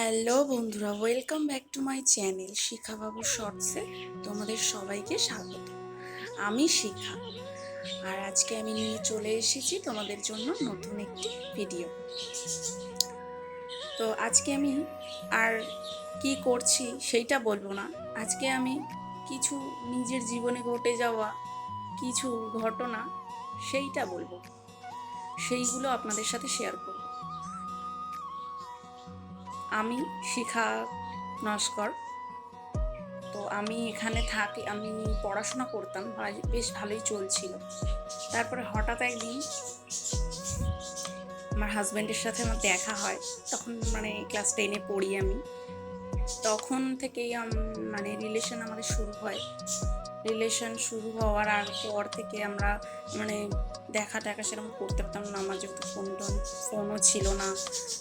Hello বন্ধুরা welcome back to my channel শিখাবাবু শর্টসে তোমাদের সবাইকে স্বাগত। আমি শিখা। আর আজকে আমি নিয়ে চলে এসেছি তোমাদের জন্য নতুন একটি ভিডিও তো আজকে আমি আর কি করছি সেইটা বলব না। আজকে আমি কিছু নিজের জীবনে ঘটে যাওয়া কিছু ঘটনা সেইটা বলব। সেইগুলো আপনাদের সাথে শেয়ার করব। আমি, শিখা, নস্কর। তো আমি এখানে থাকি, আমি পড়াশোনা করতাম বেশ ভালোই চলছিল। তারপরে হঠাৎ একদিন আমার হাজব্যান্ডের সাথে আমার দেখা হয়, তখন মানে ক্লাস টেনে পড়ি আমি। তখন থেকেই মানে রিলেশন আমাদের শুরু হয়। রিলেশন শুরু হওয়ার আর পর থেকে আমরা মানে দেখা টাকা সেরকম করতে পারতাম না, আমার যেহেতু ফোন টোন ফোনও ছিল না।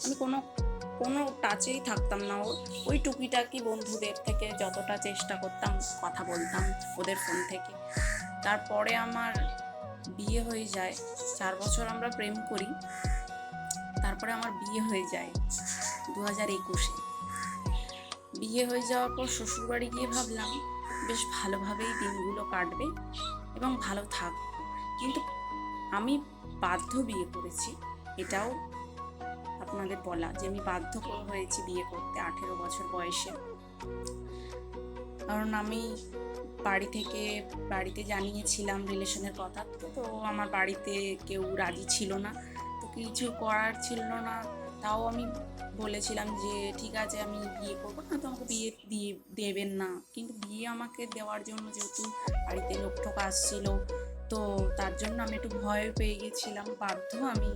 আমি কোনো কোনো টাচেই থাকতাম না। ওর ওই টুকিটাকি বন্ধুদের থেকে যতটা চেষ্টা করতাম, কথা বলতাম ওদের ফোন থেকে। তারপরে আমার বিয়ে হয়ে যায়। চার বছর আমরা প্রেম করি। তারপরে আমার বিয়ে হয়ে যায় দু হাজার একুশে। বিয়ে হয়ে যাওয়ার পর শ্বশুরবাড়ি গিয়ে ভাবলাম, বেশ ভালোভাবেই দিনগুলো কাটবে এবং ভালো থাক কিন্তু আমি বাধ্য বিয়ে করেছি। এটাও আপনাদের বলা যে আমি বাধ্য হয়েছি বিয়ে করতে আঠেরো বছর বয়সে। কারণ আমি বাড়ি থেকে, বাড়িতে জানিয়েছিলাম রিলেশনের কথা, তো আমার বাড়িতে কেউ রাজি ছিল না। তো কিছু করার ছিল না, তাও আমি বলেছিলাম যে, ঠিক আছে, আমি বিয়ে করব না তো আমাকে বিয়ে দিয়ে, দেবেন না। কিন্তু বিয়ে আমাকে দেওয়ার জন্য যেহেতু বাড়িতে লোক টোক আসছিল, তো তার জন্য আমি একটু ভয় পেয়ে গেছিলাম, বাধ্য আমি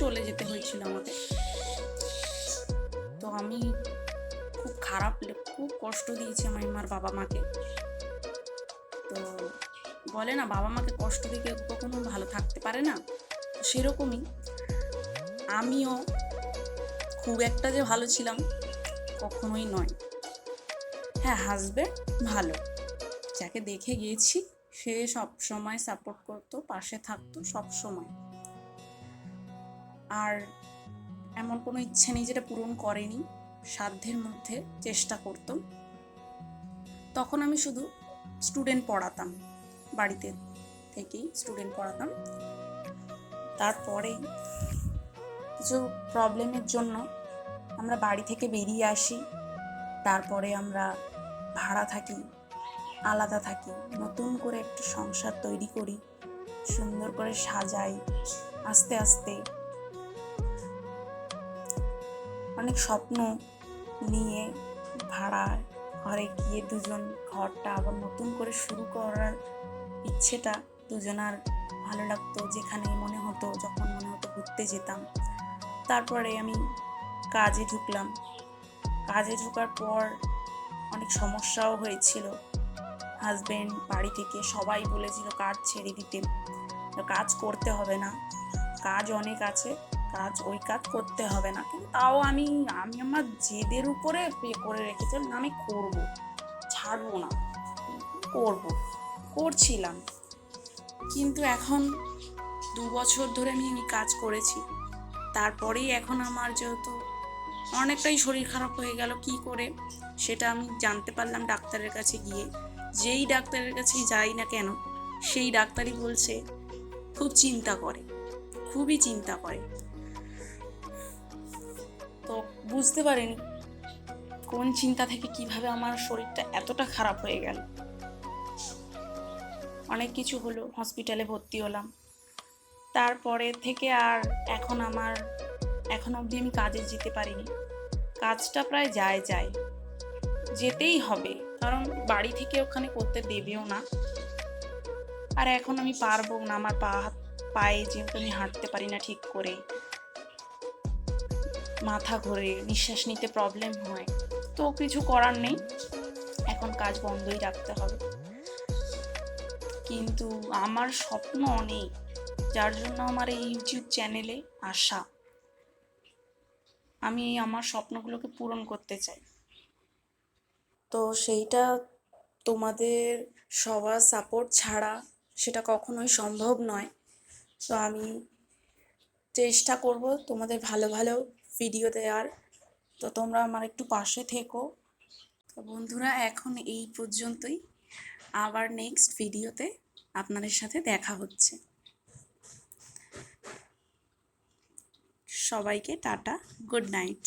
চলে যেতে হয়েছিল আমাকে তো আমি খুব খারাপ খুব কষ্ট দিয়েছি আমার আমার বাবা মাকে। তো বলে না, বাবা মাকে কষ্ট দিয়ে কেউ কখনো ভালো থাকতে পারে না। সেরকমই আমিও খুব একটা যে ভালো ছিলাম কখনোই নয়। হ্যাঁ হাজব্যান্ড ভালো। যাকে দেখে গিয়েছি, সে সব সময় সাপোর্ট করতো, পাশে থাকতো সব সময় আর এমন কোনো ইচ্ছে নেই যেটা পূরণ করেনি, সাধ্যের মধ্যে চেষ্টা করতাম। তখন আমি শুধু স্টুডেন্ট পড়াতাম, বাড়িতে থেকেই স্টুডেন্ট পড়াতাম। তারপরেই কিছু প্রবলেমের জন্য আমরা বাড়ি থেকে বেরিয়ে আসি, তারপরে আমরা ভাড়া থাকি, আলাদা থাকি, নতুন করে একটা সংসার তৈরি করি, সুন্দর করে সাজাই, আস্তে আস্তে অনেক স্বপ্ন নিয়ে ভাড়া ঘরে গিয়ে দুজন ঘরটা আবার নতুন করে শুরু করার ইচ্ছেটা দুজনার ভালো লাগতো, যেখানে মনে হতো, যখন মনে হতো ঘুরতে যেতাম। তারপরে আমি কাজে ঢুকলাম। কাজে ঢোকার পর অনেক সমস্যাও হয়েছিল। হাজবেন্ড বাড়ি থেকে সবাই বলেছিল, কাজ ছেড়ে দিতে। কাজ করতে হবে না। কাজ অনেক আছে। কাজ, ওই কাজ করতে হবে না। কিন্তু তাও আমি আমি আমার জেদের উপরে পে করে রেখেছিলাম আমি করব। ছাড়বো না। করব। করছিলাম। কিন্তু এখন দু বছর ধরে আমি এই কাজ করেছি। তারপরেই এখন আমার যেহেতু অনেকটাই শরীর খারাপ হয়ে গেল, কি করে? সেটা আমি জানতে পারলাম ডাক্তারের কাছে গিয়ে। যেই ডাক্তারের কাছেই যাই না কেন, সেই ডাক্তারই বলছে, খুব চিন্তা করে। খুবই চিন্তা করে। বুঝতে পারিনি। কোন চিন্তা থেকে কীভাবে আমার শরীরটা এতটা খারাপ হয়ে গেল। অনেক কিছু হলো হসপিটালে ভর্তি হলাম। তারপরে থেকে আর এখন আমার, এখন অবধি আমি কাজে যেতে পারিনি। কাজটা প্রায় যায় যায়। যেতেই হবে, কারণ বাড়ি থেকে ওখানে করতে দেবেও না। আর এখন আমি পারব না, আমার পা, পায়ে যেহেতু আমি হাঁটতে পারি না ঠিক করে। মাথা ঘোরে, নিঃশ্বাস নিতে প্রবলেম হয়। তো কিছু করার নেই। এখন কাজ বন্ধই রাখতে হবে। কিন্তু আমার স্বপ্ন অনেক যার জন্য আমার এই ইউটিউব চ্যানেলে আসা আমি আমার স্বপ্নগুলোকে পূরণ করতে চাই। তো সেইটা তোমাদের সবার সাপোর্ট ছাড়া সেটা কখনোই সম্ভব নয়। তো আমি চেষ্টা করব তোমাদের ভালো ভালো ভিডিও দেওয়ার। তো তোমরা আমার একটু পাশে থেকো। তো বন্ধুরা, এখন এই পর্যন্তই। আবার নেক্সট ভিডিওতে আপনাদের সাথে দেখা হচ্ছে। সবাইকে টাটা গুড নাইট